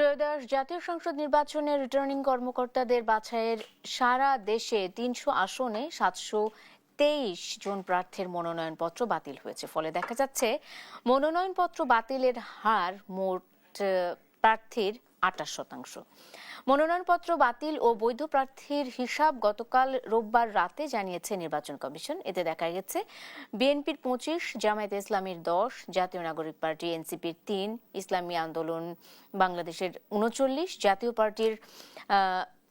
ত্রয়োদশ জাতীয় সংসদ নির্বাচনে রিটার্নিং কর্মকর্তাদের বাছাইয়ের সারা দেশে তিনশো আসনে সাতশো তেইশ জন প্রার্থীর মনোনয়নপত্র বাতিল হয়েছে। ফলে দেখা যাচ্ছে, মনোনয়নপত্র বাতিলের হার মোট প্রার্থীর আটাশ শতাংশ। মনোনয়নপত্র বাতিল ও বৈধ প্রার্থীর হিসাব গতকাল রোববার রাতে জানিয়েছে নির্বাচন কমিশন। এতে দেখা গেছে, বিএনপির পঁচিশ, জামায়াত ইসলামীর দশ, জাতীয় নাগরিক পার্টি, এনসিপির তিন, ইসলামী আন্দোলন বাংলাদেশের উনচল্লিশ, জাতীয় পার্টির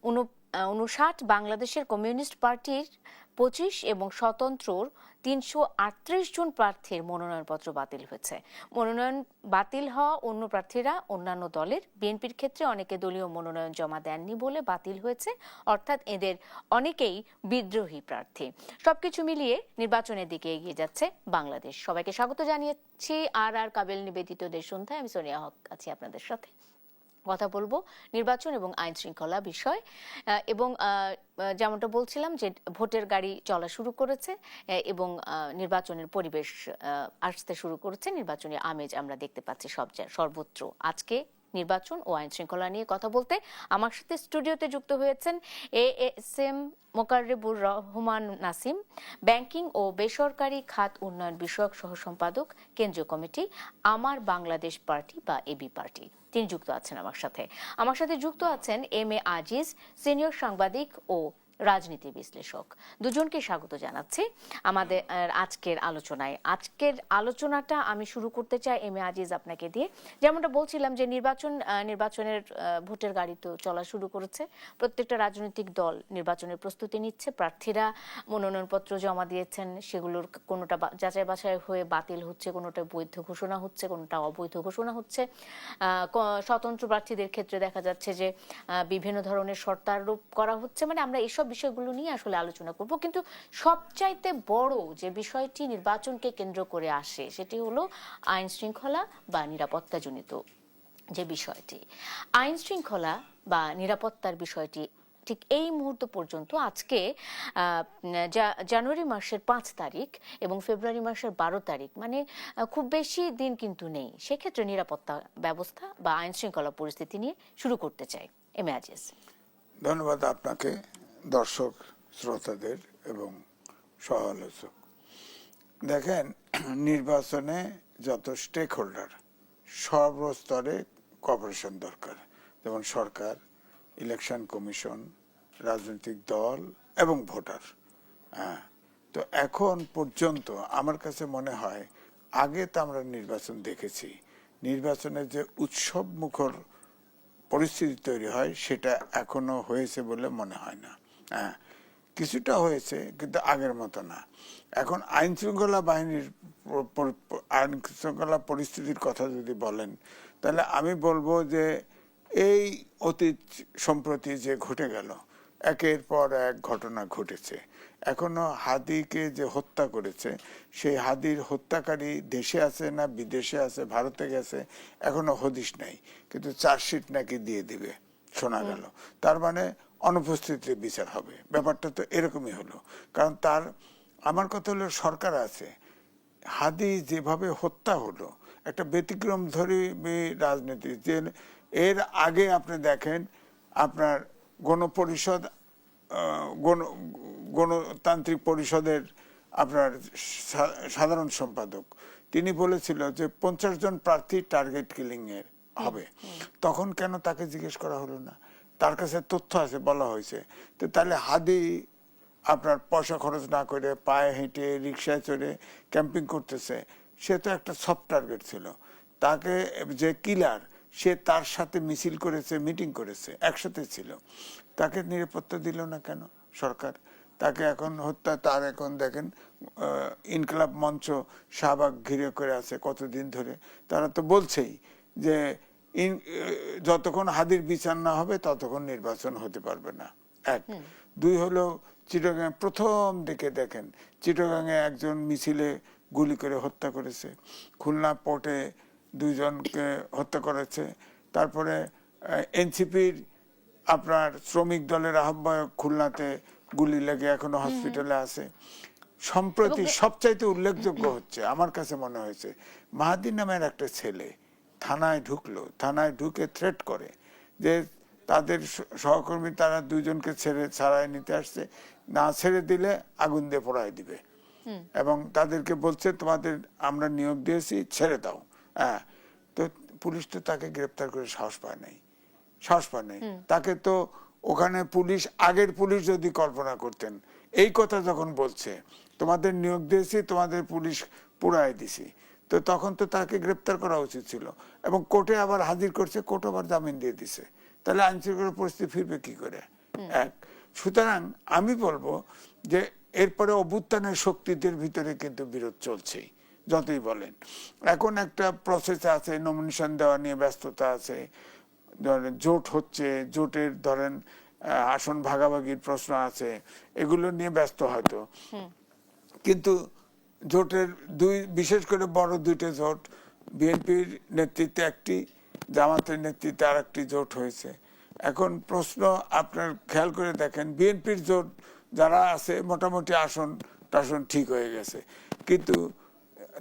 উন- উনষাট, বাংলাদেশের কমিউনিস্ট পার্টির পঁচিশ এবং স্বতন্ত্রর তিনশো আটত্রিশ জন প্রার্থীর মনোনয়নপত্র বাতিল হয়েছে। মনোনয়ন বাতিল হওয়া অন্য প্রার্থীরা অন্যান্য দলের বিএনপির ক্ষেত্রে অনেকে দলীয় মনোনয়ন জমা দেননি বলে বাতিল হয়েছে, অর্থাৎ এদের অনেকেই বিদ্রোহী প্রার্থী। সবকিছু মিলিয়ে নির্বাচনের দিকে এগিয়ে যাচ্ছে বাংলাদেশ। সবাইকে স্বাগত জানিয়েছি আর আর কাবেল নিবেদিত দেশ সন্ধ্যায়। আমি সোনিয়া হক, আছি আপনাদের সাথে। কথা বলব নির্বাচন এবং আইন শৃঙ্খলা বিষয়। এবং যেমনটা বলছিলাম যে ভোটের গাড়ি চলা শুরু করেছে এবং নির্বাচনের পরিবেশ আসতে শুরু করেছে। নির্বাচনী আমেজ আমরা দেখতে পাচ্ছি সব সর্বত্র। আজকে নির্বাচন ও আইন শৃঙ্খলা নিয়ে কথা বলতে আমার সাথে স্টুডিওতে যুক্ত হয়েছেন A S M Mokarrebur Rahman Nasim, banking ও বেসরকারি খাত উন্নয়ন বিষয়ক সহ সম্পাদক, কেন্দ্রীয় কমিটি, আমার বাংলাদেশ পার্টি বা এবি পার্টি। তিনি যুক্ত আছেন আমার সাথে। আমার সাথে যুক্ত আছেন এম এ আজিজ, সিনিয়র সাংবাদিক ও রাজনীতি বিশ্লেষক। দুজনকে স্বাগত জানাচ্ছি আমাদের আজকের আলোচনায়। আজকের আলোচনাটা আমি শুরু করতে চাই এম এ আজিজ আপনাকে দিয়ে। যেমনটা বলছিলাম যে নির্বাচন নির্বাচনের ভোটের গাড়ি তো চলা শুরু করেছে। প্রত্যেকটা রাজনৈতিক দল নির্বাচনের প্রস্তুতি নিচ্ছে। প্রার্থীরা মনোনয়নপত্র জমা দিয়েছেন। সেগুলোর কোনোটা যাচাই বাছাই হয়ে বাতিল হচ্ছে, কোনোটা বৈধ ঘোষণা হচ্ছে, কোনোটা অবৈধ ঘোষণা হচ্ছে। স্বতন্ত্র প্রার্থীদের ক্ষেত্রে দেখা যাচ্ছে যে বিভিন্ন ধরনের শর্তারোপ করা হচ্ছে। মানে আমরা এইসব বিষয়গুলো নিয়ে আসলে আলোচনা করব। কিন্তু সবচাইতে বড় যে বিষয়টি নির্বাচনকে কেন্দ্র করে আসে, সেটি হলো আইন শৃঙ্খলা বা নিরাপত্তাজনিত যে বিষয়টি। আইন শৃঙ্খলা বা নিরাপত্তার বিষয়টি ঠিক এই মুহূর্ত পর্যন্ত আজকে জানুয়ারি মাসের পাঁচ তারিখ এবং ফেব্রুয়ারি মাসের বারো তারিখ মানে খুব বেশি দিন কিন্তু নেই। সেক্ষেত্রে নিরাপত্তা ব্যবস্থা বা আইন শৃঙ্খলা পরিস্থিতি নিয়ে শুরু করতে চাই। এম আজিজ। ধন্যবাদ আপনাকে। দর্শক, শ্রোতাদের এবং সহ আলোচক দেখেন, নির্বাচনে যত স্টেক হোল্ডার সর্বস্তরে কপারেশন দরকার। যেমন সরকার ইলেকশন কমিশন রাজনৈতিক দল এবং ভোটার। হ্যাঁ তো এখন পর্যন্ত আমার কাছে মনে হয়, আগে তো আমরা নির্বাচন দেখেছি। নির্বাচনের যে উৎসব মুখর পরিস্থিতি তৈরি হয়, সেটা এখনও হয়েছে বলে মনে হয় না। হ্যাঁ কিছুটা হয়েছে কিন্তু আগের মতো না। এখন আইন শৃঙ্খলা বাহিনীর আইন শৃঙ্খলা পরিস্থিতির কথা যদি বলেন তাহলে আমি বলব যে এই অতীত সম্প্রতি যে ঘটে গেল একের পর এক ঘটনা ঘটেছে। এখনও হাদিকে যে হত্যা করেছে সেই হাদির হত্যাকারী দেশে আছে না বিদেশে আছে ভারতে গেছে এখনও হদিশ নাই। কিন্তু চার্জশিট নাকি দিয়ে দিবে শোনা গেল। তার মানে অনুপস্থিতিতে বিচার হবে। ব্যাপারটা তো এরকমই হলো। কারণ তার আমার কথা হলো সরকার আছে। হাদি যেভাবে হত্যা হলো একটা ব্যতিক্রম ধরে রাজনীতি যে এর আগে আপনি দেখেন আপনার গণপরিষদ গণ গণতান্ত্রিক পরিষদের আপনার সাধারণ সম্পাদক তিনি বলেছিল যে পঞ্চাশ জন প্রার্থী টার্গেট কিলিং এর হবে। তখন কেন তাকে জিজ্ঞেস করা হলো না? তার কাছে তথ্য আছে, বলা হয়েছে। তো তাহলে হাদি আপনার পয়সা খরচ না করে পায়ে হেঁটে রিক্সায় চড়ে ক্যাম্পিং করতেছে, সে তো একটা সফট টার্গেট ছিল। তাকে যে কিলার সে তার সাথে মিছিল করেছে মিটিং করেছে, একসাথে ছিল। তাকে নিরাপত্তা দিল না কেন সরকার? তাকে এখন হত্যা, তার এখন দেখেন ইনকলাব মঞ্চ শাহবাগ ঘিরে করে আছে কতদিন ধরে। তারা তো বলছেই যে যতক্ষণ হাদির বিচার না হবে ততক্ষণ নির্বাচন হতে পারবে না। এক। দুই হলো চিটাগাং প্রথম দিকে দেখেন চিটাগাংয়ে একজন মিছিলে গুলি করে হত্যা করেছে। খুলনা পোর্টে দুইজনকে হত্যা করেছে। তারপরে এনসিপির আপনার শ্রমিক দলের আহ্বায়ক খুলনাতে গুলি লেগে এখনও হসপিটালে আছে। সম্প্রতি সবচাইতে উল্লেখযোগ্য হচ্ছে আমার কাছে মনে হয়েছে মাহাদি নামের একটা ছেলে থানায় ঢুকলো থানায় ঢুকে থ্রেট করে যে তাদের সহকর্মী তারা দুজনকে ছেড়ে ছাড়াই নিতে আসছে না ছেড়ে দিলে আগুন দিয়ে পোড়ায় দিবে। এবং তাদেরকে বলছে তোমাদের আমরা নিয়োগ দিয়েছি ছেড়ে দাও। হ্যাঁ তো পুলিশ তো তাকে গ্রেপ্তার করে সাহস পায় নাই সাহস পায় নাই। তাকে তো ওখানে পুলিশ আগের পুলিশ যদি কল্পনা করতেন এই কথা যখন বলছে তোমাদের নিয়োগ দিয়েছি তোমাদের পুলিশ পুরাই দিছি। তো তখন তো তাকে গ্রেপ্তার করা উচিত ছিল। এবং কোর্টে আবার হাজির করছে কোর্ট আবার জামিন দিয়ে দিছে। তাহলে আইন শৃঙ্খলা পরিস্থিতি ফিরবে কি করে? এক। সুতরাং আমি বলব যে এরপরে অভ্যুত্থানের শক্তিদের ভিতরে কিন্তু বিরোধ চলছেই যতই বলেন। এখন একটা প্রসেস আছে নমিনেশন দেওয়া নিয়ে ব্যস্ততা আছে। ধরেন জোট হচ্ছে জোটের ধরেন আসন ভাগাভাগির প্রশ্ন আছে। এগুলো নিয়ে ব্যস্ত হয়তো। কিন্তু জোটের দুই বিশেষ করে বড় দুইটা জোট বিএনপির নেতৃত্বে একটি জামাতের নেতৃত্বে আর একটি জোট হয়েছে। এখন প্রশ্ন আপনার খেয়াল করে দেখেন বিএনপির জোট যারা আছে মোটামুটি আসন টাসন ঠিক হয়ে গেছে। কিন্তু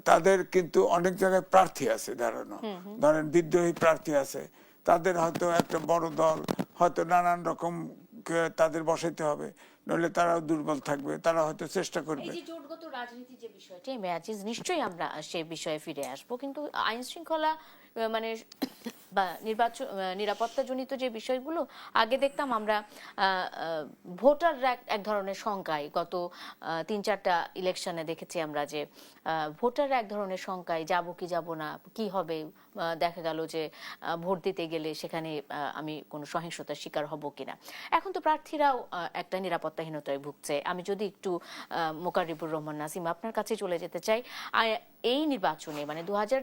তাদের কিন্তু অনেক জায়গায় প্রার্থী আছে দাঁড়ানো। ধরেন বিদ্রোহী প্রার্থী আছে। তাদের হয়তো একটা বড় দল হয়তো নানান রকম তাদের বসাইতে হবে। নইলে তারাও দুর্বল থাকবে তারা হয়তো চেষ্টা করবে। এই যে জোটগত রাজনীতি যে বিষয়টি ম্যাচিস নিশ্চয়ই আমরা সে বিষয়ে ফিরে আসব কিন্তু আইন শৃঙ্খলা মানে বা নির্বাচন নিরাপত্তাজনিত যে বিষয়গুলো আগে দেখতাম আমরা ভোটাররা এক- ধরনের শঙ্কায়। গত তিন চারটা ইলেকশনে দেখেছি আমরা যে আহ, ভোটাররা এক ধরনের শঙ্কায় যাব কি যাব না কি হবে দেখা গেল যে ভোট দিতে গেলে সেখানে আমি কোনো সহিংসতার শিকার হব কিনা। এখন তো প্রার্থীরাও একটা নিরাপত্তাহীনতায় ভুগছে। আমি যদি একটু মোকারিবুর রহমান নাসিম আপনার কাছে চলে যেতে চাই এই নির্বাচনে মানে দু হাজার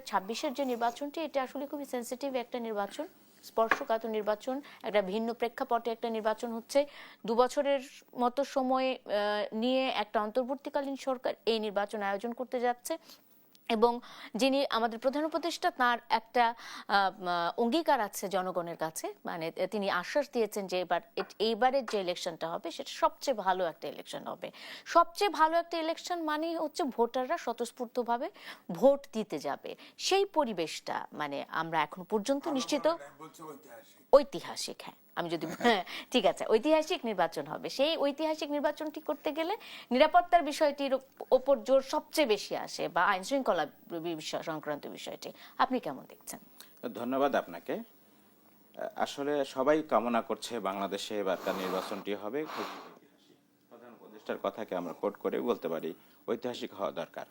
যে নির্বাচনটি, এটা আসলে খুবই সেন্সিটিভ একটা নির্বাচন, স্পর্শকাতর নির্বাচন, একটা ভিন্ন প্রেক্ষাপটে একটা নির্বাচন হচ্ছে। দু বছরের মতো সময় নিয়ে একটা অন্তর্বর্তীকালীন সরকার এই নির্বাচন আয়োজন করতে যাচ্ছে। এবং যিনি আমাদের প্রধান উপদেষ্টা, তার একটা অঙ্গীকার আছে জনগণের কাছে। মানে তিনি আশ্বাস দিয়েছেন যে এবার এইবারের যে ইলেকশনটা হবে, সেটা সবচেয়ে ভালো একটা ইলেকশন হবে। সবচেয়ে ভালো একটা ইলেকশন মানে হচ্ছে ভোটাররা স্বতঃস্ফূর্তভাবে ভোট দিতে যাবে। সেই পরিবেশটা মানে আমরা এখন পর্যন্ত নিশ্চিত। ঐতিহাসিক হ্যাঁ। আমি যদি হ্যাঁ, ঠিক আছে ঐতিহাসিক নির্বাচন হবে। সেই ঐতিহাসিক নির্বাচনটি করতে গেলে নিরাপত্তার বিষয়টির ওপর জোর সবচেয়ে বেশি আসে বা আইন শৃঙ্খলা বিষয় সংক্রান্ত বিষয়টি। আপনি কেমন দেখছেন? ধন্যবাদ আপনাকে। আসলে সবাই কামনা করছে বাংলাদেশে এবারকার নির্বাচনটি হবে। প্রধান উপদেষ্টার কথাকে আমরা কোট করে বলতে পারি ঐতিহাসিক হওয়া দরকার।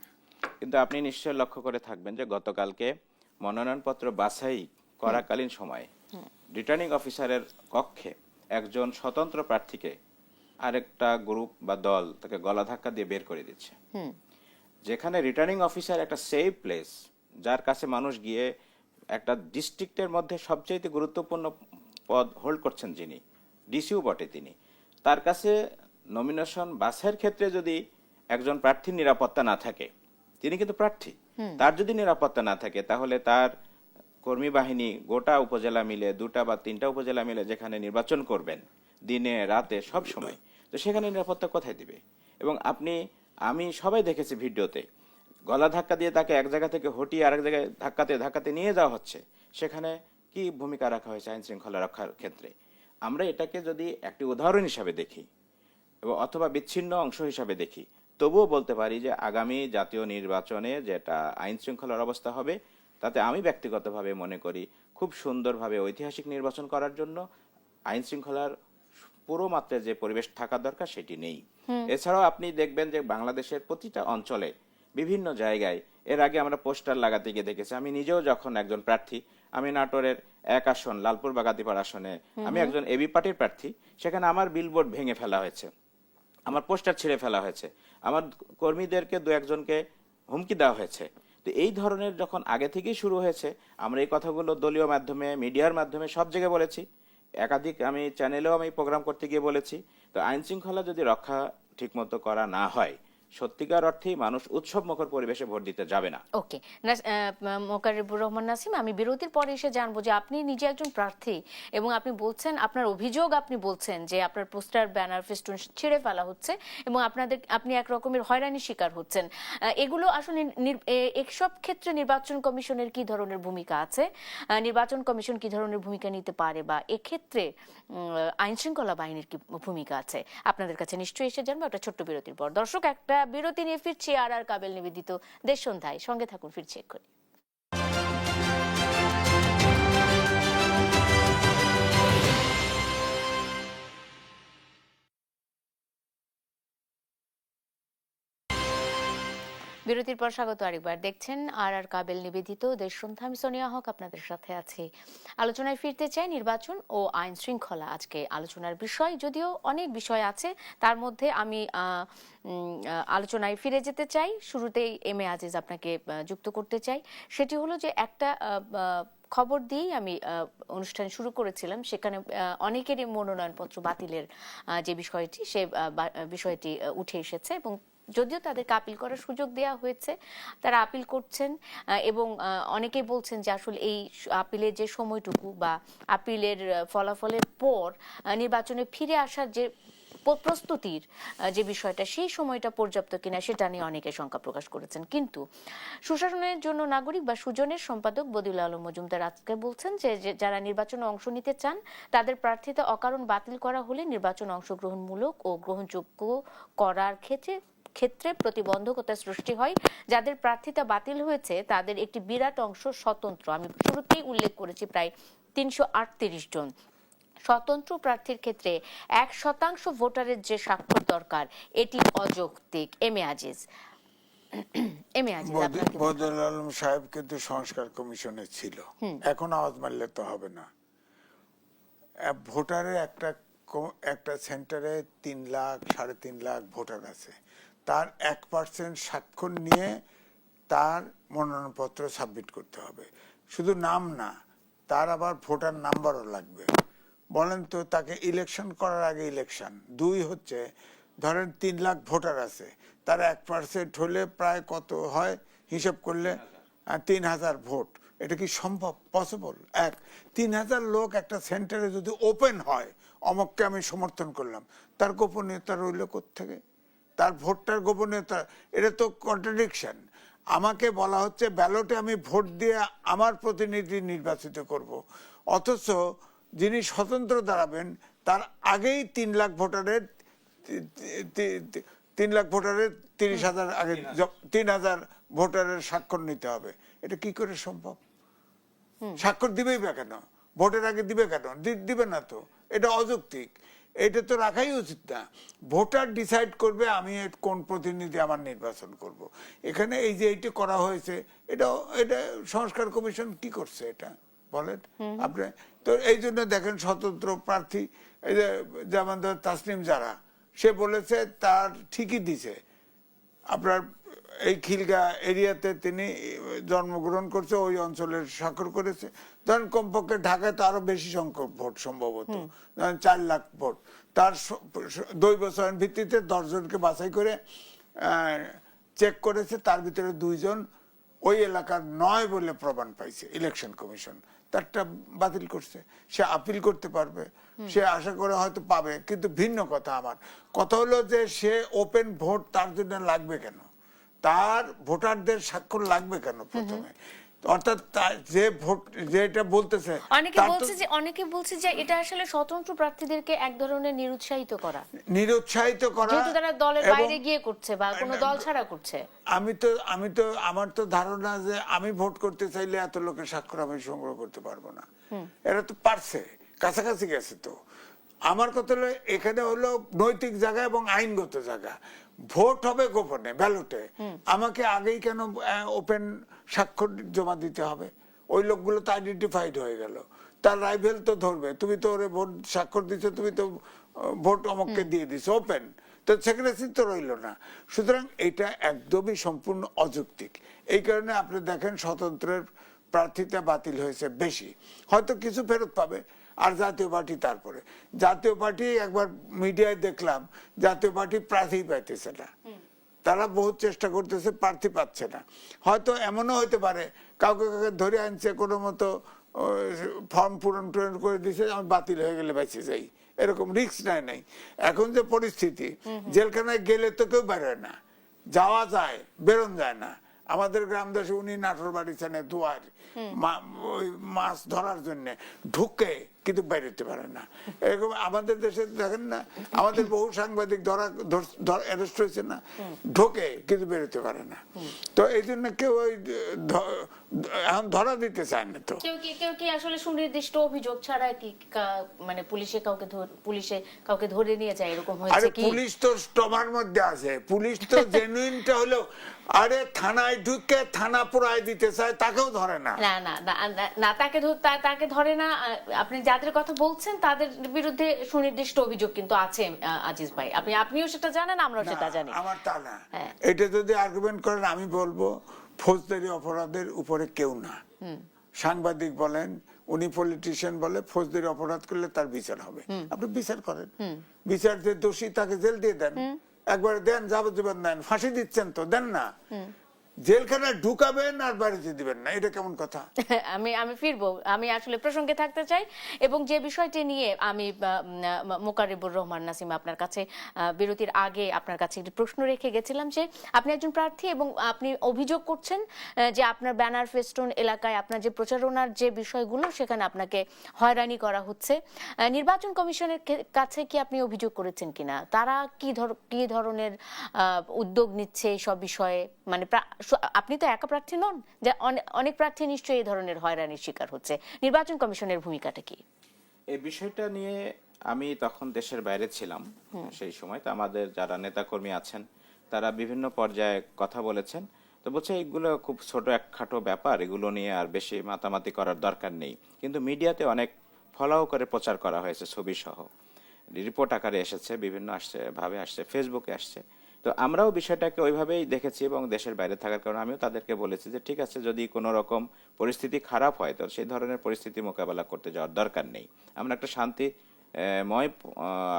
কিন্তু আপনি নিশ্চয় লক্ষ্য করে থাকবেন যে গতকালকে মনোনয়নপত্র বাছাই করাকালীন সময়ে রিটার্নিং অফিসারের কক্ষে একজন স্বতন্ত্র প্রার্থীকে আরেকটা গ্রুপ বা দল তাকে গলা ধাক্কা দিয়ে বের করে দিচ্ছে। যেখানে রিটার্নিং অফিসার একটা সেফ প্লেস যার কাছে মানুষ গিয়ে একটা ডিস্ট্রিক্টের মধ্যে সবচেয়ে গুরুত্বপূর্ণ পদ হোল্ড করছেন যিনি ডিসিও বটে তিনি। তার কাছে নমিনেশন বাসের ক্ষেত্রে যদি একজন প্রার্থীর নিরাপত্তা না থাকে তিনি কিন্তু প্রার্থী। তার যদি নিরাপত্তা না থাকে তাহলে তার কর্মী বাহিনী গোটা উপজেলা মিলে, দুটা বা তিনটা উপজেলা মিলে যেখানে নির্বাচন করবেন, দিনে, রাতে, সব সময়, তো সেখানে নিরাপত্তা কোথায় দিবে? এবং আপনি, আমি সবাই দেখেছি ভিডিওতে, গলা ধাক্কা দিয়ে তাকে এক জায়গা থেকে হটিয়ে আরেক জায়গায় ধাক্কাতে ধাক্কাতে নিয়ে যাওয়া হচ্ছে, সেখানে কি ভূমিকা রাখা হয়েছে আইন শৃঙ্খলা রক্ষার ক্ষেত্রে? আমরা এটাকে যদি একটি উদাহরণ হিসাবে দেখি, এবং অথবা বিচ্ছিন্ন অংশ হিসাবে দেখি, তবুও বলতে পারি যে আগামী জাতীয় নির্বাচনে যেটা আইন শৃঙ্খলার অবস্থা হবে তাতে আমি ব্যক্তিগতভাবে মনে করি খুব সুন্দরভাবে ঐতিহাসিক নির্বাচন করার জন্য আইন শৃঙ্খলার পুরো মাত্রায় যে পরিবেশ থাকা দরকার সেটি নেই। এছাড়াও আপনি দেখবেন যে বাংলাদেশের প্রতিটা অঞ্চলে বিভিন্ন জায়গায় এর আগে আমরা পোস্টার লাগাতে গিয়ে দেখেছি আমি নিজেও যখন একজন প্রার্থী আমি নাটোরের এক আসন লালপুর বাগাতিপাড় আসনে আমি একজন এবি পার্টির প্রার্থী সেখানে আমার বিলবোর্ড ভেঙে ফেলা হয়েছে আমার পোস্টার ছিঁড়ে ফেলা হয়েছে আমার কর্মীদেরকে দু একজনকে হুমকি দেওয়া হয়েছে। তো এই ধরনের যখন আগে থেকেই শুরু হয়েছে, আমরা এই কথাগুলো দলীয় মাধ্যমে, মিডিয়ার মাধ্যমে সব জায়গায় বলেছি। একাধিক আমি চ্যানেলেও আমি প্রোগ্রাম করতে গিয়ে বলেছি। তো আইন শৃঙ্খলা যদি রক্ষা ঠিকমতো করা না হয় সত্যিকার অর্থেই মানুষ উৎসব মুখর পরিবেশে ভোট দিতে যাবে না। ওকে মোকারিবুর রহমান নাসিম, আমি বিরতির পরে এসে জানব যে আপনি নিজে একজন প্রার্থী এবং আপনি বলছেন, আপনার অভিযোগ আপনি বলছেন যে আপনার পোস্টার, ব্যানার, ফেস্টুন ছিঁড়ে ফেলা হচ্ছে এবং আপনাদের, আপনি এক রকমের হয়রানির শিকার হচ্ছেন। এগুলো আসলে এসব ক্ষেত্রে নির্বাচন কমিশনের কি ধরনের ভূমিকা আছে? নির্বাচন কমিশন কি ধরনের ভূমিকা নিতে পারে বা এক্ষেত্রে আইন শৃঙ্খলা বাহিনীর কি ভূমিকা আছে? আপনাদের কাছে নিশ্চয়ই এসে জানব, একটা ছোট্ট বিরতির পর। দর্শক, একটা বিরতি নিয়ে ফিরছি আর আর কাবেল নিবেদিত। দেশ সন্ধ্যায় সঙ্গে থাকুন ফিরছি এক্ষুনি। বিরতির পর স্বাগত আরেকবার। দেখছেন আর আর কাবেল নিবেদিত দেশ সন্ধ্যা। আমি সোনিয়া হক আপনাদের সাথে আছি। আলোচনায় ফিরতে চাই নির্বাচন ও আইন শৃঙ্খলা। আজকে আলোচনার বিষয় যদিও অনেক বিষয় আছে, তার মধ্যে আমি আলোচনায় ফিরে যেতে চাই। শুরুতেই এম এ আজিজ আপনাকে যুক্ত করতে চাই। সেটি হলো যে একটা খবর দিয়েই আমি অনুষ্ঠান শুরু করেছিলাম। সেখানে অনেকেরই মনোনয়নপত্র বাতিলের যে বিষয়টি, সে বিষয়টি উঠে এসেছে এবং যদিও তাদেরকে আপিল করার সুযোগ দেওয়া হয়েছে, তারা আপিল করছেন এবং অনেকেই বলছেন যে আসলে এই আপিলের যে সময়টুকু বা আপিলের ফলাফলের পর নির্বাচনে ফিরে আসার যে প্রস্তুতির যে বিষয়টা, সেই সময়টা পর্যাপ্ত কিনা সেটা নিয়ে অনেকে শঙ্কা প্রকাশ করেছেন। কিন্তু সুশাসনের জন্য নাগরিক বা সুজনের সম্পাদক বদিউল আলম মজুমদার আজকে বলছেন যে যারা নির্বাচনে অংশ নিতে চান, তাদের প্রার্থিতা অকারণ বাতিল করা হলে নির্বাচন অংশগ্রহণমূলক ও গ্রহণযোগ্য করার ক্ষেত্রে ক্ষেত্রে প্রতিবন্ধকতা সৃষ্টি হয়। যাদের প্রার্থিতা বাতিল হয়েছে তাদের একটি বিরাট অংশ স্বতন্ত্র। আমি শুরুতেই উল্লেখ করেছি প্রায় তিনশো আটত্রিশ জন। স্বতন্ত্র প্রার্থীর ক্ষেত্রে এক শতাংশ ভোটারের যে স্বাক্ষর দরকার এটি অযৌক্তিক। M A Aziz. M A Aziz আপনাকে বদল আলম সাহেব কিন্তু সংস্কার কমিশনে ছিল। এখন আওয়াজ মারলে তো হবে না। ভোটারের একটা একটা সেন্টারে তিন লাখ সাড়ে তিন লাখ ভোটার আছে। তার এক পার্সেন্ট স্বাক্ষর নিয়ে তার মনোনয়নপত্র সাবমিট করতে হবে। শুধু নাম না তার আবার ভোটার নাম্বারও লাগবে। বলেন তো তাকে ইলেকশন করার আগে ইলেকশন দুই হচ্ছে ধরেন তিন লাখ ভোটার আছে তার এক পার্সেন্ট হলে প্রায় কত হয়? হিসাব করলে তিন হাজার। ভোট। এটা কি সম্ভব? পসিবল এক। তিন হাজার লোক একটা সেন্টারে যদি ওপেন হয় অমককে আমি সমর্থন করলাম। তার গোপনীয়তা রইল থেকে তার ভোটটার গোপনীয়তা এটা তো কন্ট্রাডিকশন আমাকে বলা হচ্ছে ব্যালটে আমি ভোট দিয়ে আমার প্রতিনিধি নির্বাচিত করব। অথচ যিনি স্বতন্ত্র দাঁড়াবেন তার আগেই তিন লাখ ভোটারের তিন লাখ ভোটারের তিরিশ হাজার আগে তিন হাজার। ভোটারের স্বাক্ষর নিতে হবে। এটা কি করে সম্ভব? স্বাক্ষর দিবেই বা কেন? ভোটের আগে দিবে কেন? দিবে না তো। এটা অযৌক্তিক। এটা তো রাখাই উচিত না। ভোটার ডিসাইড করবে আমি কোন প্রতিনিধি আমার নির্বাচন করব। এখানে এই যে এইটা করা হয়েছে এটা এটা সংস্কার কমিশন কি করছে এটা? বলেন। আপনি তো এই জন্য দেখেন স্বতন্ত্র প্রার্থী এই যে যেমন ধর তাসনিম যারা সে বলেছে তার ঠিকই দিছে। আপনার এই খিলগা এরিয়াতে তিনি জন্মগ্রহণ করছে ওই অঞ্চলের স্বাক্ষর করেছে। ধরেন কমপক্ষে ঢাকায় তো আরও বেশি সংখ্যক ভোট সম্ভবত। ধরেন চার লাখ ভোট। তার দৈব চয়ন ভিত্তিতে দশজনকে বাছাই করে চেক করেছে তার ভিতরে দুইজন ওই এলাকার নয় বলে প্রমাণ পাইছে ইলেকশন কমিশন। তারটা বাতিল করছে। সে আপিল করতে পারবে। সে আশা করে হয়তো পাবে কিন্তু ভিন্ন কথা আমার। কথা হলো যে সে ওপেন ভোট তার জন্য লাগবে কেন? তার ভোটারদের স্বাক্ষর লাগবে কেন প্রথমে? অর্থাৎ যে ভোট যেটা বলতেছে অনেকে বলছে যে অনেকে বলছে যে এটা আসলে স্বতন্ত্র প্রার্থীদেরকে এক ধরনের নিরুৎসাহিত করা। নিরুৎসাহিত করা যেহেতু তারা দলের বাইরে গিয়ে করছে বা কোনো দল ছাড়া করছে। আমি তো আমি তো আমার তো ধারণা যে আমি ভোট করতে চাইলে এত লোকের স্বাক্ষর আমি সংগ্রহ করতে পারব না। এরা তো পারছে কাছাকাছি গেছে তো। আমার কথা হলো এখানে হলো নৈতিক জায়গা এবং আইনগত জায়গা। ভোট হবে গোপনে ব্যালটে। আমাকে আগেই কেন ওপেন স্বাক্ষর জমা দিতে হবে? ওই লোকগুলো তো আইডেন্টিফাইড হয়ে গেল। তার রাইভেল তো ধরবে। তুমি তো ওরে ভোট স্বাক্ষর দিছো তুমি তো ভোট অমককে দিয়ে দিছো ওপেন তো সেক্রেসি তো রইল না। সুতরাং এটা একদমই সম্পূর্ণ অযৌক্তিক। এই কারণে আপনি দেখেন স্বতন্ত্রের প্রার্থিতা বাতিল হয়েছে বেশি। হয়তো কিছু ফেরত পাবে। আর জাতীয় পার্টি তারপরে। জাতীয় পার্টি একবার মিডিয়ায় দেখলাম জাতীয় পার্টি প্রার্থী পাইতেছে না। তারা বহুত চেষ্টা করতেছে প্রার্থী পাচ্ছে না। হয়তো এমনও হইতে পারে কাউকে কাউকে ধরে আনছে কোনো মতো ফর্ম পূরণ টূরণ করে দিছে আমি বাতিল হয়ে গেলে বেঁচে যাই। এরকম রিস্ক নাই নাই। এখন যে পরিস্থিতি জেলখানায় গেলে তো কেউ বেরোয় না। যাওয়া যায় বেরোন যায় না। আমাদের গ্রাম দেশে উনি নাটোর বাড়ি ছেনে দুয়ার মাছ ধরার জন্য। ঢুকে কিন্তু বেরোতে পারে না। এরকম আমাদের দেশে দেখেন না আমাদের বহু সাংবাদিক ধরা অ্যারেস্ট হয়েছে না ঢোকে কিন্তু বেরোতে পারে না। তো এই জন্য কেউ ওই এখন ধরা দিতে চায় না তো। কেউ কি কেউ কি আসলে সুনির্দিষ্ট অভিযোগ ছাড়া কি মানে পুলিশে কাউকে পুলিশে কাউকে ধরে নিয়ে যায় এরকম আরে হয়েছে কি? পুলিশ তো স্টমার মধ্যে আছে। পুলিশ তো জেনুইনটা হলো আরে থানায় ঢুকে থানা পুরাই দিতে চায় তাকেও ধরে না। না না না, তাকে তাকে ধরে না। আপনি যাদের কথা বলছেন তাদের বিরুদ্ধে সুনির্দিষ্ট অভিযোগ কিন্তু আছে আজিজ ভাই। আপনি আপনিও সেটা জানেন আমরাও সেটা জানি। আমার তা না। হ্যাঁ। এটা যদি আর্গুমেন্ট করেন আমি বলব ফৌজদারি অপরাধের উপরে কেউ না। সাংবাদিক বলেন উনি পলিটিশিয়ান বলে ফৌজদারি অপরাধ করলে তার বিচার হবে। আপনি বিচার করেন। বিচার যে দোষী তাকে জেল দিয়ে দেন। একবার দেন যাবজ্জীবন দেন ফাঁসি দিচ্ছেন তো দেন না। জেলখানায় ঢুকাবেন আর বাড়িতে দিবেন না, এটা কেমন কথা? আমি আমি ফিরবো, আমি আসলে প্রসঙ্গে থাকতে চাই এবং যে বিষয়টি নিয়ে আমি মোকারিবুর রহমান নাসিম আপনার কাছে বিরতির আগে আপনার কাছে একটি প্রশ্ন রেখে গেছিলাম যে, আপনি একজন প্রার্থী এবং আপনি অভিযোগ করছেন যে আপনার ব্যানার ফেস্টুন এলাকায় আপনার যে প্রচারণার যে বিষয়গুলো সেখানে আপনাকে হয়রানি করা হচ্ছে নির্বাচন কমিশনের কাছে কি আপনি অভিযোগ করেছেন কিনা? তারা কি ধর, কি ধরনের উদ্যোগ নিচ্ছে সব বিষয়ে? মানে আপনি তো একা প্রার্থী নন যে অনেক প্রার্থী নিশ্চয়ই এই ধরনের হয়রানির শিকার হচ্ছে। নির্বাচন কমিশনের ভূমিকাটা কি? এই বিষয়টা নিয়ে আমি তখন দেশের বাইরে ছিলাম সেই সময় তো আমাদের যারা নেতাকর্মী আছেন তারা বিভিন্ন পর্যায়ে কথা বলেছেন। তো বলছে এগুলো খুব ছোট এক খাটো ব্যাপার এগুলো নিয়ে আর বেশি মাতামাতি করার দরকার নেই। কিন্তু মিডিয়াতে অনেক ফলাও করে প্রচার করা হয়েছে ছবি সহ রিপোর্ট আকারে এসেছে বিভিন্ন আসছে ভাবে আসছে ফেসবুকে আসছে। তো আমরাও বিষয়টাকে ওইভাবেই দেখেছি এবং দেশের বাইরে থাকার কারণে আমিও তাদেরকে বলেছি যে ঠিক আছে যদি কোনো রকম পরিস্থিতি খারাপ হয় তো সেই ধরনের পরিস্থিতি মোকাবেলা করতে যাওয়ার দরকার নেই। আমরা একটা শান্তি ময়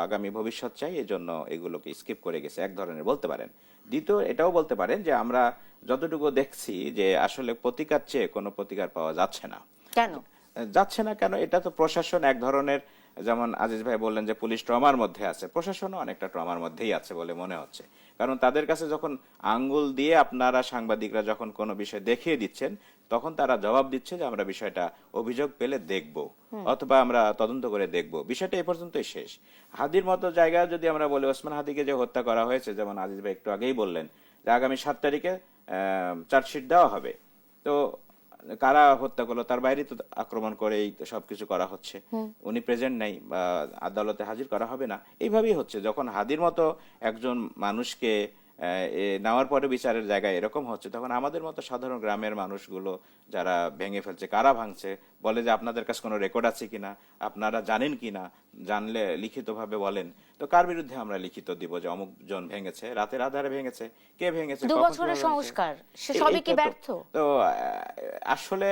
আগামী ভবিষ্যৎ চাই এই জন্য এগুলোকে স্কিপ করে গেছে এক ধরনের বলতে পারেন। দ্বিতীয় এটাও বলতে পারেন যে আমরা যতটুকু দেখছি যে আসলে প্রতিকার চেয়ে কোনো প্রতিকার পাওয়া যাচ্ছে না। কেন? যাচ্ছে না কেন? এটা তো প্রশাসন এক ধরনের যেমন আজিজ ভাই বললেন যে পুলিশ ট্রমার মধ্যে আছে প্রশাসনও অনেকটা ট্রমার মধ্যেই আছে বলে মনে হচ্ছে। কারণ তাদের কাছে যখন আঙ্গুল দিয়ে আপনারা সাংবাদিকরা যখন কোনো বিষয় দেখিয়ে দিচ্ছেন তখন তারা জবাব দিচ্ছে যে আমরা বিষয়টা অভিযোগ পেলে দেখব অথবা আমরা তদন্ত করে দেখব। বিষয়টা এ পর্যন্তই শেষ। হাদির মতো জায়গায় যদি আমরা বলি ওসমান হাদিকে যে হত্যা করা হয়েছে যেমন আজিজ ভাই একটু আগেই বললেন যে আগামী সাত তারিখে চার্জশিট দেওয়া হবে। তো কারা হত্যা করল তার বাইরে তো আক্রমণ করে তো সবকিছু করা হচ্ছে। উনি প্রেজেন্ট নাই বা আদালতে হাজির করা হবে না। এইভাবেই হচ্ছে। যখন হাদির মতো একজন মানুষকে নেওয়ার পরে বিচারের জায়গায় এরকম হচ্ছে। তখন আমাদের মতো সাধারণ গ্রামের মানুষগুলো যারা ভেঙে ফেলছে কারা ভাঙছে বলে যে আপনাদের কাছে কোনো রেকর্ড আছে কিনা আপনারা জানেন কিনা জানলে লিখিতভাবে বলেন। তো কার বিরুদ্ধে আমরা লিখিত দিব যে অমুক জন ভেঙেছে? রাতের আধারে ভেঙেছে। কে ভেঙেছে? দু বছরের সংস্কার, সে সবই কি ব্যর্থ? তো আসলে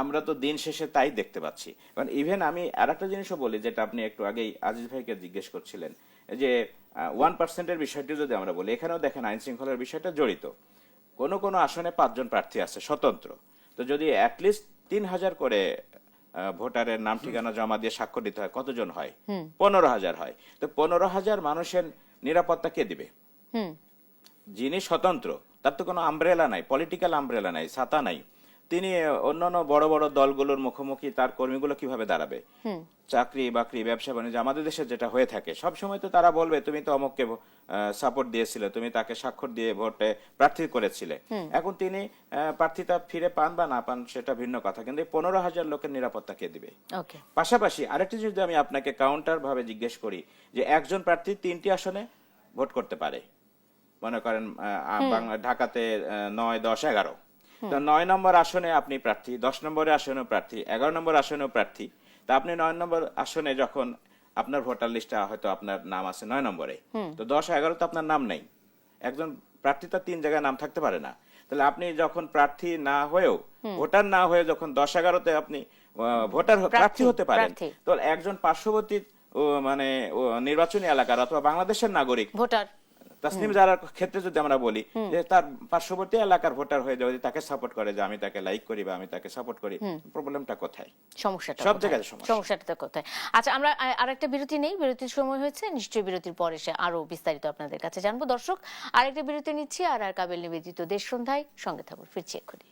আমরা তো দিন শেষে তাই দেখতে পাচ্ছি। কারণ ইভেন আমি আর একটা জিনিসও বলি যেটা আপনি একটু আগেই আজিজ ভাইকে জিজ্ঞেস করছিলেন। যে ওয়ান পার্সেন্টের বিষয়টি যদি আমরা বলি এখানেও দেখেন আইন শৃঙ্খলার বিষয়টা জড়িত। কোন কোন আসনে পাঁচজন প্রার্থী আছে স্বতন্ত্র। তো যদি অ্যাটলিস্ট তিন হাজার করে ভোটারের নাম ঠিকানা জমা দিয়ে স্বাক্ষর দিতে হয় কতজন হয়? পনেরো হাজার হয়। তো পনেরো হাজার মানুষের নিরাপত্তা কে দিবে? হুম। যিনি স্বতন্ত্র তার তো কোনো আমব্রেলা নাই পলিটিক্যাল আমব্রেলা নাই ছাতা নাই। তিনি অন্যান্য বড় বড় দলগুলোর মুখোমুখি তার কর্মীগুলো কীভাবে দাঁড়াবে? চাকরি বাকরি ব্যবসা বাণিজ্য আমাদের দেশে যেটা হয়ে থাকে সব সময় তো তারা বলবে তুমি তো অমুককে সাপোর্ট দিয়েছিলে তুমি তাকে স্বাক্ষর দিয়ে ভোটে প্রার্থী করেছিলে। এখন তিনি প্রার্থিতা ফিরে পান বা না পান সেটা ভিন্ন কথা কিন্তু পনেরো হাজার লোকের নিরাপত্তা কে দিবে? পাশাপাশি আরেকটি যদি আমি আপনাকে কাউন্টার ভাবে জিজ্ঞেস করি যে একজন প্রার্থী তিনটি আসনে ভোট করতে পারে? মনে করেন ঢাকাতে নয় দশ এগারো। তো নয় নম্বর আসনে আপনি প্রার্থী দশ নম্বরের আসনেও প্রার্থী এগারো নম্বর আসনেও প্রার্থী। তা আপনি নয় নম্বর আসনে যখন আপনার ভোটার লিস্টে হয়তো আপনার নাম আছে নয় নম্বরে তো দশ এগারো তো আপনার নাম নেই। একজন প্রার্থী তো তিন জায়গায় নাম থাকতে পারে না। তাহলে আপনি যখন প্রার্থী না হয়েও ভোটার না হয়ে যখন দশ এগারোতে আপনি ভোটার প্রার্থী হতে পারেন তো একজন পার্শ্ববর্তী মানে নির্বাচনী এলাকার অথবা বাংলাদেশের নাগরিক ভোটার। তাসনিম জারার ক্ষেত্রে যদি আমরা বলি যে তার পার্শ্ববর্তী এলাকার ভোটার হয়ে যদি তাকে সাপোর্ট করে যে আমি তাকে লাইক করি বা আমি তাকে সাপোর্ট করি প্রবলেমটা কোথায়? সমস্যাটা সব জায়গায় সমস্যা। সমস্যাটা কোথায়? আচ্ছা আমরা আরেকটা বিরতি নেই। বিরতির সময় হয়েছে নিশ্চয়ই বিরতির পর এসে আরও বিস্তারিত আপনাদের কাছে জানব। দর্শক আরেকটা বিরতি নিচ্ছি আর আর কাবেল নিবেদিত দেশ সন্ধ্যায়। সঙ্গে থাকুন ফিরছি এক্ষুনি।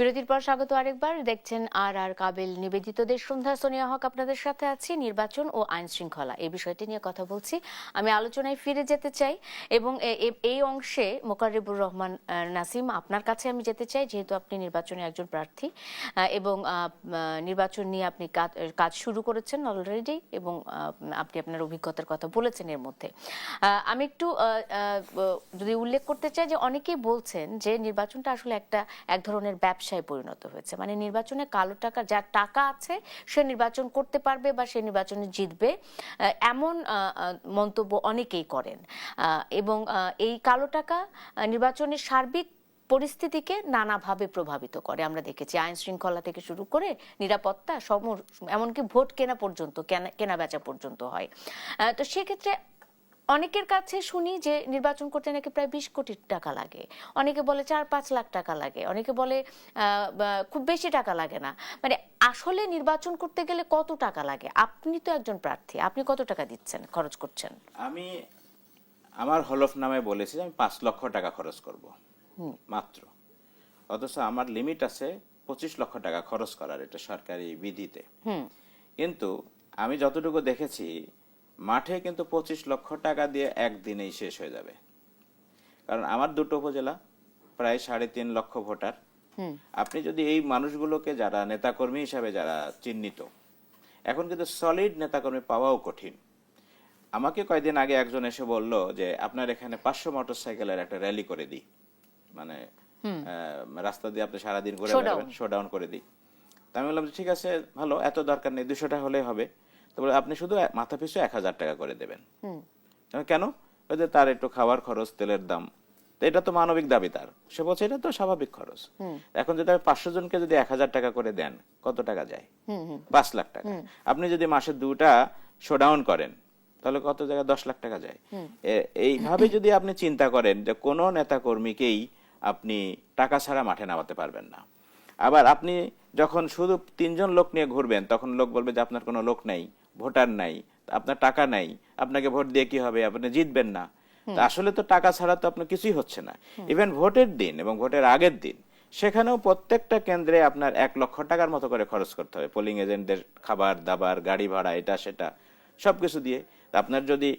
বিরতির পর স্বাগত আরেকবার। দেখছেন আর আর কাবিল নিবেদিত দেশ সন্ধ্যা। সোনিয়া হক আপনাদের সাথে আছি, নির্বাচন ও আইন শৃঙ্খলা। এই বিষয়টি নিয়ে কথা বলছি। আমি আলোচনায় ফিরে যেতে চাই এবং এই অংশে মোকারিবুর রহমান নাসিম, আপনার কাছে আমি যেতে চাই, যেহেতু আপনি নির্বাচনে একজন প্রার্থী। এবং নির্বাচন নিয়ে আপনি কাজ- শুরু করেছেন অলরেডি এবং আপনি আপনার অভিজ্ঞতার কথা বলেছেন এর মধ্যে। আমি একটু যদি উল্লেখ করতে চাই যে অনেকেই বলছেন যে নির্বাচনটা আসলে একটা, এক ধরনের ব্যবসায় পরিণত হয়েছে। মানে নির্বাচনে কালো টাকা যার টাকা আছে, সে নির্বাচন করতে পারবে বা সে নির্বাচনে জিতবে এমন মন্তব্য অনেকেই করেন। এবং এই কালো টাকা নির্বাচনের সার্বিক পরিস্থিতিকে নানাভাবে প্রভাবিত করে। আমরা দেখেছি আইন শৃঙ্খলা থেকে শুরু করে নিরাপত্তা সম এমনকি ভোট কেনা পর্যন্ত, কেনা কেনা বেচা পর্যন্ত হয়। তো সেক্ষেত্রে অনেকের কাছে শুনি যে নির্বাচন করতে নাকি প্রায় বিশ কোটি টাকা লাগে। অনেকে বলে চার পাঁচ লাখ টাকা লাগে। অনেকে বলে খুব বেশি টাকা লাগে না। মানে আসলে নির্বাচন করতে গেলে কত টাকা লাগে? আপনি তো একজন প্রার্থী। আপনি কত টাকা দিচ্ছেন খরচ করছেন? আমি আমার হলফ নামে বলেছি যে আমি পাঁচ লক্ষ টাকা খরচ করব। মাত্র। অথচ আমার লিমিট আছে পঁচিশ লক্ষ টাকা খরচ করার এটা সরকারি বিধিতে। কিন্তু আমি যতটুকু দেখেছি মাঠে কিন্তু পঁচিশ লক্ষ টাকা দিয়ে একদিনেই শেষ হয়ে যাবে। কারণ আমার দুটো উপজেলা প্রায় সাড়ে তিন লক্ষ ভোটার। আপনি যদি এই মানুষগুলোকে যারা নেতাকর্মী হিসাবে যারা চিহ্নিত এখন কিন্তু সলিড নেতাকর্মী পাওয়াও কঠিন। আমাকে কয়েকদিন আগে একজন এসে বলল যে আপনার এখানে পাঁচশো মোটর সাইকেলের একটা র্যালি করে দিই। মানে রাস্তা দিয়ে আপনি সারাদিন ঘুরে. বেড়াবেন শো ডাউন করে দিই। তা আমি বললাম যে ঠিক আছে ভালো এত দরকার নেই দুশোটা হলেই হবে। তো বলে আপনি শুধু মাথা পিছু এক হাজার টাকা করে দেবেন। কেন? ওই যে তার একটু খাওয়ার খরচ তেলের দাম এটা তো মানবিক দাবি তার। সে বলছে এটা তো স্বাভাবিক খরচ। এখন যদি আপনি পাঁচশো জনকে যদি এক হাজার টাকা করে দেন কত টাকা যায়? পাঁচ লাখ টাকা। আপনি যদি মাসে দুটা শোডাউন করেন তাহলে কত জায়গায়? দশ লাখ টাকা যায়। এইভাবে যদি আপনি চিন্তা করেন যে কোনো নেতা কর্মীকেই আপনি টাকা ছাড়া মাঠে নামাতে পারবেন না। আবার আপনি যখন শুধু তিনজন লোক নিয়ে ঘুরবেন তখন লোক বলবে যে আপনার কোনো লোক নাই। ভোটার নাই আপনার টাকা নাই আপনাকে ভোট দিয়ে কি হবে? আপনি জিতবেন না। আসলে তো টাকা ছাড়া তো আপনার কিছুই হচ্ছে না। ইভেন ভোটের দিন এবং ভোটের আগের দিন সেখানেও প্রত্যেকটা কেন্দ্রে আপনার এক লক্ষ টাকার মতো করে খরচ করতে হবে। পোলিং এজেন্টদের খাবার দাবার গাড়ি ভাড়া এটা সেটা সবকিছু দিয়ে। আপনার যদি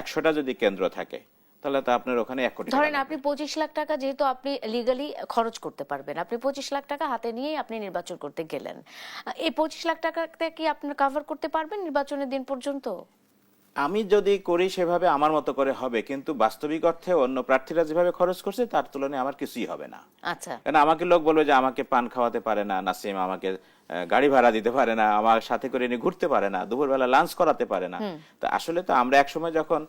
একশোটা যদি কেন্দ্র থাকে তাহলে তো আপনার ওখানে এক কোটি ধরেন আপনি পঁচিশ লাখ টাকা যেহেতু আপনি লিগালি খরচ করতে পারবেন আপনি পঁচিশ লাখ টাকা হাতে নিয়ে আপনি নির্বাচন করতে গেলেন। এই পঁচিশ লাখ টাকাতে কি আপনার কাভার করতে পারবেন নির্বাচনের দিন পর্যন্ত? আমি যদি করি সেভাবে আমার মতো করে হবে কিন্তু বাস্তবিক অর্থে অন্য প্রার্থীরা যেভাবে খরচ করছে তার তুলনায় আমার কিছুই হবে না। আচ্ছা। কারণ আমাকে লোক বলবে যে আমাকে পান খাওয়াতে পারে না নাসিম আমাকে গাড়ি ভাড়া দিতে পারে না আমার সাথে করে নিয়ে ঘুরতে পারে না দুপুরবেলা লাঞ্চ করাতে পারে না। তো আসলে তো আমরা একসময় যখন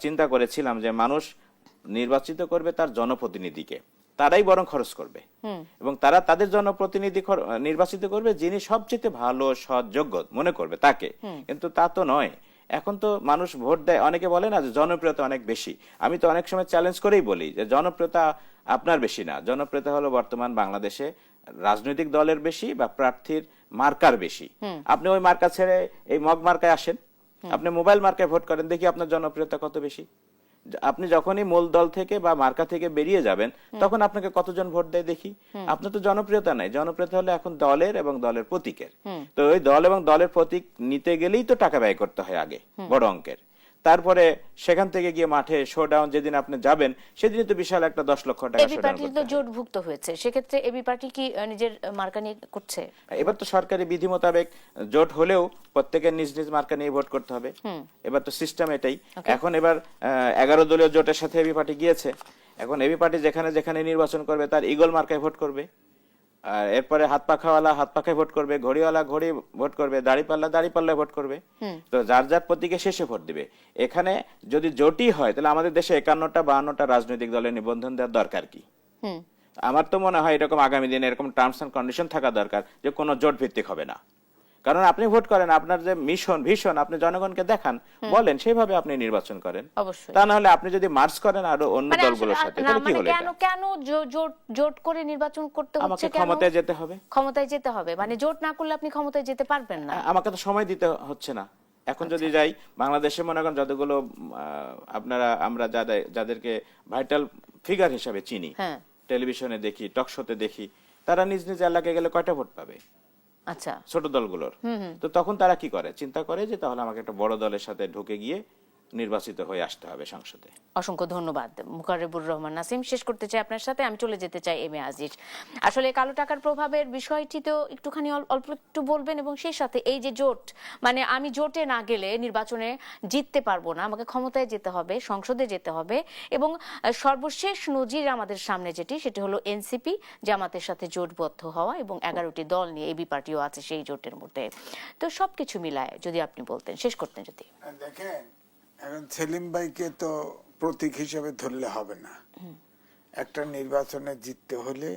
চিন্তা করেছিলাম যে মানুষ নির্বাচিত করবে তার জনপ্রতিনিধিকে তারাই বরং খরচ করবে। এবং তারা তাদের জনপ্রতিনিধি নির্বাচিত করবে যিনি সবচেয়ে ভালো সৎ যোগ্য মনে করবে তাকে। কিন্তু তা তো নয়। এখন তো মানুষ ভোট দেয় অনেকে বলে না যে জনপ্রিয়তা অনেক বেশি। আমি তো অনেক সময় চ্যালেঞ্জ করেই বলি যে জনপ্রিয়তা আপনার বেশি না। জনপ্রিয়তা হলো বর্তমান বাংলাদেশে রাজনৈতিক দলের বেশি বা প্রার্থীর মার্কার বেশি। আপনি ওই মার্কা ছেড়ে এই মগ মার্কায় আসেন। আপনি মোবাইল মার্কায় ভোট করেন দেখি আপনার জনপ্রিয়তা কত বেশি। আপনি যখনই মূল দল থেকে বা মার্কা থেকে বেরিয়ে যাবেন তখন আপনাকে কতজন ভোট দেয় দেখি? আপনার তো জনপ্রিয়তা নাই। জনপ্রিয়তা হলে এখন দলের এবং দলের প্রতীকের। তো ওই দল এবং দলের প্রতীক নিতে গেলেই তো টাকা ব্যয় করতে হয় আগে বড় অঙ্কের। তারপরে সেখান থেকে গিয়ে মাঠে শো ডাউন যেদিন আপনি যাবেন সেদিনই তো বিশাল একটা দশ লক্ষ টাকা এবি পার্টি তো জোটভুক্ত হয়েছে। সেক্ষেত্রে এবি পার্টি কি নিজের মার্কা নিয়ে করছে? এবার তো সরকারি বিধি মোতাবেক জোট হলেও প্রত্যেকের নিজ নিজ মার্কা নিয়ে ভোট করতে হবে। এবার তো সিস্টেম এটাই। এখন এবার এগারো দলীয় জোটের সাথে এবি পার্টি গিয়েছে। এখন এবি পার্টি যেখানে যেখানে নির্বাচন করবে তার ইগল মার্কায় ভোট করবে। আর এরপরে হাত পাখাওয়ালা হাত পাখায় ভোট করবে ঘড়িওয়ালা ঘড়ি ভোট করবে দাড়ি পাল্লা দাড়ি পাল্লায় ভোট করবে। তো যার যার প্রতীকে শেষে ভোট দিবে। এখানে যদি জোটই হয় তাহলে আমাদের দেশে একান্নটা বাহান্নটা রাজনৈতিক দলের নিবন্ধন দেওয়ার দরকার কি? আমার তো মনে হয় এরকম আগামী দিনে এরকম টার্মস এন্ড কন্ডিশন থাকা দরকার যে কোনো জোট ভিত্তিক হবে না। কারণ আপনি ভোট করেন আপনার যে মিশন ভীষণ আপনি জনগণকে দেখান বলেন সেভাবে আপনি নির্বাচন করেন। তা না হলে আপনি যদি মার্চ করেন আরও অন্য মানে দলগুলোর সাথে তাহলে কি মানে হলো কেন কেন জোট জোট করে নির্বাচন করতে হচ্ছে আমাকে ক্ষমতায় যেতে হবে। ক্ষমতায় যেতে হবে। মানে জোট না করলে আপনি ক্ষমতায় যেতে পারবেন না। আমাকে তো সময় দিতে হচ্ছে না। এখন যদি যাই বাংলাদেশে মনে করেন যতগুলো আপনারা আমরা যাদের যাদেরকে ভাইটাল ফিগার হিসাবে চিনি হ্যাঁ। টেলিভিশনে দেখি টক শোতে দেখি তারা নিজ নিজ এলাকায় গেলে কয়টা ভোট পাবে? আচ্ছা। ছোট দলগুলোর। তো তখন তারা কি করে? চিন্তা করে যে তাহলে আমাকে একটা বড় দলের সাথে ঢুকে গিয়ে নির্বাচিত হয়ে আসতে হবে সংসদে। অসংখ্য ধন্যবাদ মুকাররেবুর রহমান নাসিম। শেষ করতে চাই আপনার সাথে আমি চলে যেতে চাই এম এ আজিজ। আসলে কালো টাকার প্রভাবের বিষয়টি তো একটুখানি অল্প একটু বলবেন এবং সেই সাথে এই যে জোট মানে আমি জোটে না গেলে নির্বাচনে জিততে পারব না। আমাকে ক্ষমতায় যেতে হবে সংসদে যেতে হবে এবং সর্বশেষ নজির আমাদের সামনে যেটি সেটি হলো এনসিপি জামাতের সাথে জোটবদ্ধ হওয়া এবং এগারোটি দল নিয়ে এবি পার্টিও আছে সেই জোটের মধ্যে। তো সবকিছু মিলায় যদি আপনি বলতেন শেষ করতেন যদি। দেখেন এখন সেলিম ভাইকে তো প্রতীক হিসেবে ধরলে হবে না। একটা নির্বাচনে জিততে হলে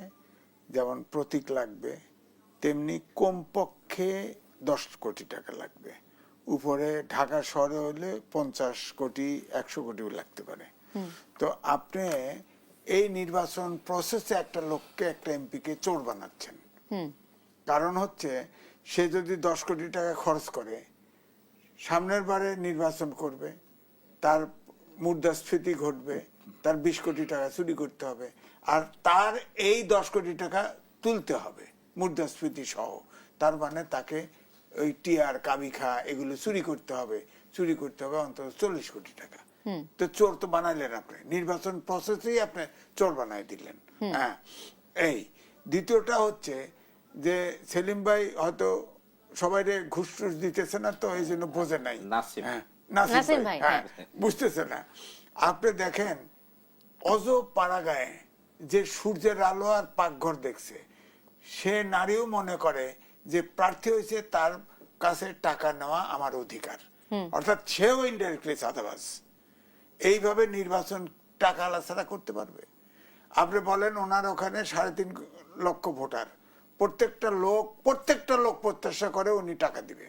যেমন প্রতীক লাগবে তেমনি কমপক্ষে দশ কোটি টাকা লাগবে। উপরে ঢাকা শহরে হলে পঞ্চাশ কোটি একশো কোটিও লাগতে পারে। তো আপনি এই নির্বাচন প্রসেসে একটা লোককে একটা এমপিকে চোর বানাচ্ছেন। কারণ হচ্ছে সে যদি দশ কোটি টাকা খরচ করে সামনের বারে নির্বাচন করবে তার মুদ্রাস্ফীতি ঘটবে তার বিশ কোটি টাকা চুরি করতে হবে আর তার এই দশ কোটি টাকা তুলতে হবে মুদ্রাস্ফীতি সহ। তার মানে তাকে ওই টিয়ার কাবিখা এগুলো চুরি করতে হবে চুরি করতে হবে অন্তত চল্লিশ কোটি টাকা। তো চোর তো বানাইলেন আপনি নির্বাচন প্রসেসেই আপনি চোর বানাই দিলেন। হ্যাঁ এই দ্বিতীয়টা হচ্ছে যে সেলিম ভাই হয়তো সবাই ঘুষ টুস দিতেছে না তো এই জন্য বোঝে নাই। নাসিম। হ্যাঁ, নাসিম ভাই, ভাই হ্যাঁ বুঝতেছে না। আপনি দেখেন অজ পাড়াগায়ে যে সূর্যের আলো আর পাকঘর দেখছে সে নারীও মনে করে যে প্রার্থী হয়েছে তার কাছে টাকা নেওয়া আমার অধিকার। অর্থাৎ সেও ইনডাইরেক্টলি চাঁদাবাজ এইভাবে নির্বাচন টাকা আলা ছাড়া করতে পারবে? আপনি বলেন ওনার ওখানে সাড়ে তিন লক্ষ ভোটার। প্রত্যেকটা লোক প্রত্যেকটা লোক প্রত্যাশা করে উনি টাকা দিবে।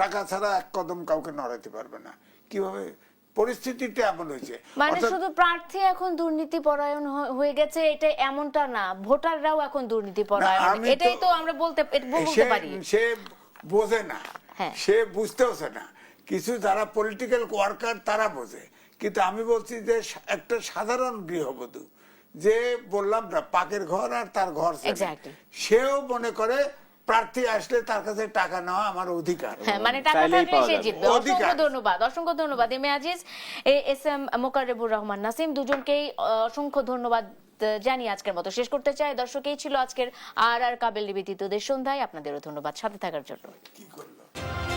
টাকা ছাড়া এক কদম কাউকে নড়াইতে পারবে না। কীভাবে? পরিস্থিতিটা এমন হয়েছে। মানে শুধু প্রার্থী এখন দুর্নীতি পরায়ণ হয়ে গেছে এটা এমনটা না। ভোটাররাও এখন দুর্নীতি পরায়ণ এটাই তো- তো আমরা বলতে বলতে পারি। সে বোঝে না। হ্যাঁ। সে বুঝতেওছে না। কিছু যারা পলিটিক্যাল ওয়ার্কার তারা বোঝে। কিন্তু আমি বলছি যে একটা সাধারণ গৃহবধূ যে বললাম না পাকের ঘর আর তার ঘর সেও মনে করে প্রার্থী আসলে তার কাছে টাকা নেওয়া আমার অধিকার। হ্যাঁ মানে টাকা থাকলে সে জিতবে। অসংখ্য ধন্যবাদ অসংখ্য ধন্যবাদ। M Aziz S M Mokarebur Rahman Nasim দুজনকেই আহ, অসংখ্য ধন্যবাদ জানি আজকের মতো শেষ করতে চাই। দর্শক এই ছিল আজকের আর আর কাবেল নিবেদিতদের সন্ধ্যায়। আপনাদেরও ধন্যবাদ। সাথে থাকার জন্য। কি করবে